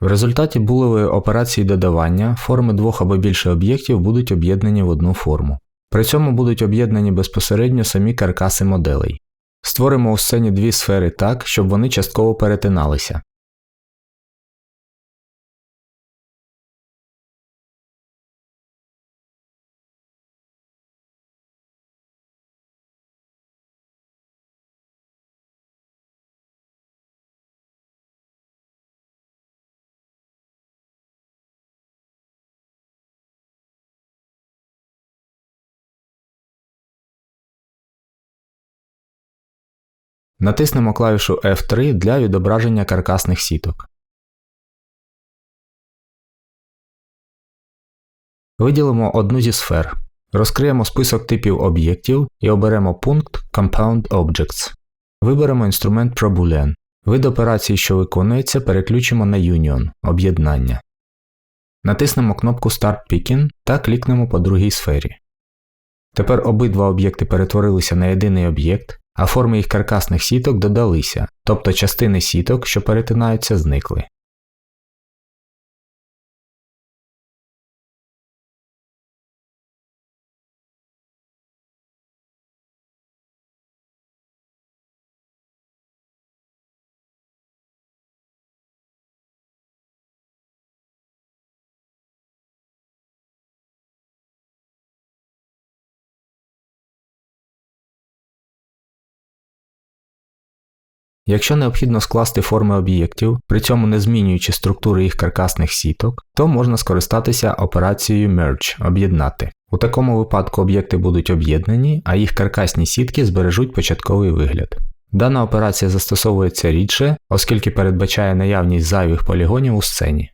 В результаті булевої операції додавання форми двох або більше об'єктів будуть об'єднані в одну форму. При цьому будуть об'єднані безпосередньо самі каркаси моделей. Створимо у сцені дві сфери так, щоб вони частково перетиналися. Натиснемо клавішу F3 для відображення каркасних сіток. Виділимо одну зі сфер. Розкриємо список типів об'єктів і оберемо пункт Compound Objects. Виберемо інструмент ProBoolean. Вид операції, що виконується, переключимо на Union об'єднання. Натиснемо кнопку Start Picking та клікнемо по другій сфері. Тепер обидва об'єкти перетворилися на єдиний об'єкт, а форми їх каркасних сіток додалися, тобто частини сіток, що перетинаються, зникли. Якщо необхідно скласти форми об'єктів, при цьому не змінюючи структури їх каркасних сіток, то можна скористатися операцією Merge об'єднати. У такому випадку об'єкти будуть об'єднані, а їх каркасні сітки збережуть початковий вигляд. Дана операція застосовується рідше, оскільки передбачає наявність зайвих полігонів у сцені.